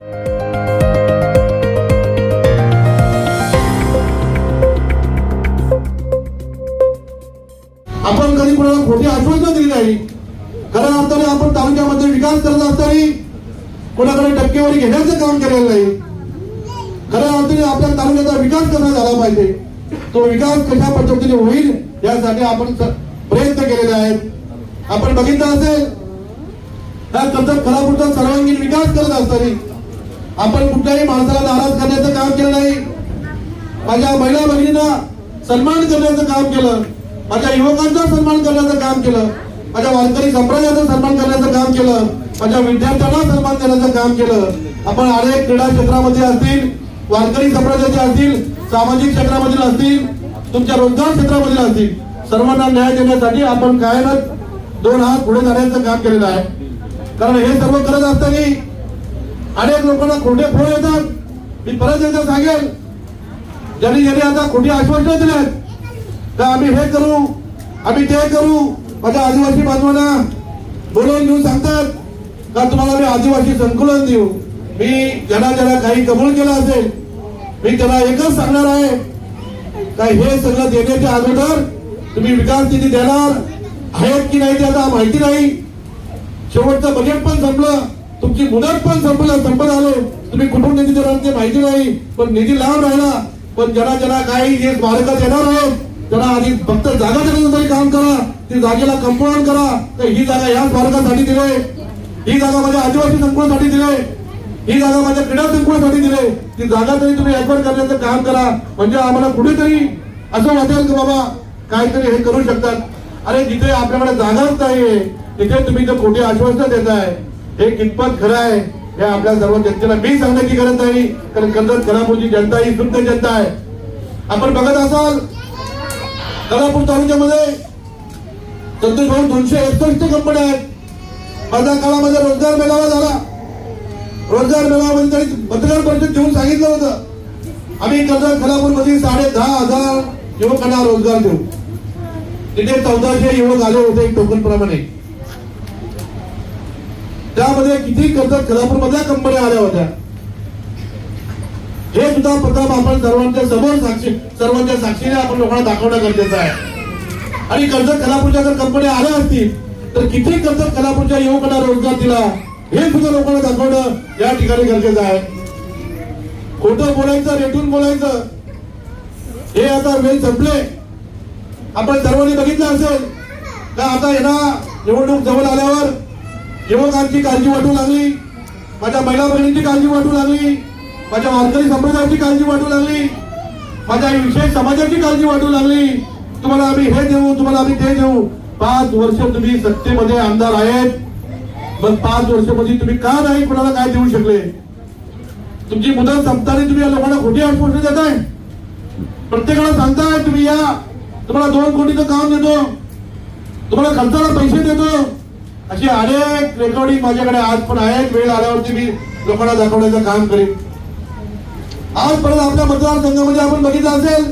आपण कधी कोणाला खोटी आश्वासनं दिली नाही? खऱ्या अर्थाने आपण तालुक्यामध्ये विकास करत असताना कोणाकडे टक्केवारी घेण्याचं काम केलेलं नाही. खऱ्या अर्थाने आपल्या तालुक्याचा विकास कसा झाला पाहिजे? तो विकास कशा पद्धतीने होईल यासाठी आपण प्रयत्न केलेले आहेत. आपण बघितलं असेल त्या कर्जत खरापूरचा सर्वांगीण विकास करत असताना आपण कुठल्याही माणसाला नाराज करण्याचं काम केलं नाही. माझ्या महिला भगिनींना सन्मान करण्याचं काम केलं. माझ्या युवकांचा सन्मान करण्याचं काम केलं. माझ्या वारकरी संप्रदायाचा सन्मान करण्याचं काम केलं. माझ्या विद्यार्थ्यांना सन्मान करण्याचं काम केलं. आपण अनेक क्रीडा क्षेत्रामध्ये असतील वारकरी संप्रदायाचे असतील सामाजिक क्षेत्रामधील असतील तुमच्या रोजगार क्षेत्रामधील असतील सर्वांना न्याय देण्यासाठी आपण कायमच दोन हात पुढे जाण्याचं काम केलेलं आहे. कारण हे सर्व करत असताना अनेक लोकांना खोटे फोन येतात. मी परत एकदा सांगेल ज्यांनी ज्यांनी आता खोटी आश्वासनं दिलेत का आम्ही हे करू आम्ही ते करू. माझ्या आदिवासी बांधवांना बोलवून घेऊन सांगतात का तुम्हाला मी आदिवासी संकुलन देऊ? मी ज्यांना ज्यांना काही कबूल केलं असेल मी त्याला एकच सांगणार आहे का हे सगळं देण्याच्या अगोदर तुम्ही विकास निधी देणार? आहेत की नाही ते आता माहिती नाही. शेवटचं बजेट पण संपलं. तुमची मुदत पण संपलं संपत आले. तुम्ही कुठून निधी देणार ते माहिती नाही. पण निधी लांब राहिला. पण ज्यांना ज्यांना काही हे स्मारक देणार आहोत. त्याला आधी फक्त जागा देण्याचं तरी काम करा ती जागेला कंपाऊंड करा तर ही जागा या स्मारकासाठी दिले. ही जागा माझ्या आदिवासी संकुलासाठी दिले. ही जागा माझ्या क्रीडा संकुलासाठी दिले. ती जागा तरी तुम्ही ऍक्वायर करण्याचं काम करा म्हणजे आम्हाला कुठेतरी असं वाटेल की बाबा काहीतरी हे करू शकतात. अरे जिथे आपल्याकडे जागाच नाहीये तिथे तुम्ही जर खोटी आश्वासनं देताय हे कितपत खरं आहे? हे आपल्या सर्व जनतेला मी सांगण्याची गरज नाही कारण कर्जत खरापूरची जनता ही शुद्ध जनता आहे. आपण बघत असाल खरापूर तालुक्यामध्ये संतोष भाऊ दोनशे एकसष्ट कंपन्या आहेत. माझ्या काळामध्ये रोजगार मेळावा झाला. रोजगार मेळाव्यामध्ये त्यांनी पत्रकार परिषद घेऊन सांगितलं होतं. आम्ही कर्जत खलापूरमध्ये साडे दहा हजार युवकांना रोजगार देऊ. तिथे चौदाशे युवक आले होते एक टोकन प्रमाणे. त्यामध्ये किती कर्जत कोल्हापूर मधल्या कंपन्या आल्या होत्या? हे सुद्धा प्रथम आपण सर्वांच्या समोर साक्षी सर्वांच्या साक्षीने आपण लोकांना दाखवणं गरजेचं आहे. आणि कर्ज कलापूरच्या जर कंपन्या आल्या असतील तर किती कर्ज खलापूरच्या युवकांना रोजगार दिला? हे सुद्धा लोकांना दाखवणं या ठिकाणी गरजेचं आहे. खोटं बोलायचं रेटून बोलायचं हे आता वेळ संपले. आपण सर्वांनी बघितलं असेल का आता यांना निवडणूक जवळ आल्यावर युवकांची काळजी वाटू लागली. माझ्या महिला बहिणींची काळजी वाटू लागली. माझ्या वारकरी संप्रदायाची काळजी वाटू लागली. माझ्या विशेष समाजाची काळजी वाटू लागली. तुम्हाला आम्ही हे देऊ तुम्हाला आम्ही ते देऊ. पाच वर्ष तुम्ही सत्तेमध्ये आमदार आहेत. मग पाच वर्षामध्ये तुम्ही का नाही कोणाला काय देऊ शकले? तुमची मुदत संपताना तुम्ही या लोकांना खोटी आश्वासनं देताय. प्रत्येकाला सांगताय तुम्ही या. तुम्हाला दोन कोटीचं काम देतो. तुम्हाला खर्चाला पैसे देतो. अशी अनेक रेकॉर्डिंग माझ्याकडे आज पण आहेत. वेळ आल्यावरती मी लोकांना दाखवण्याचं काम करेन. आज परत आपल्या मतदारसंघामध्ये आपण बघितलं असेल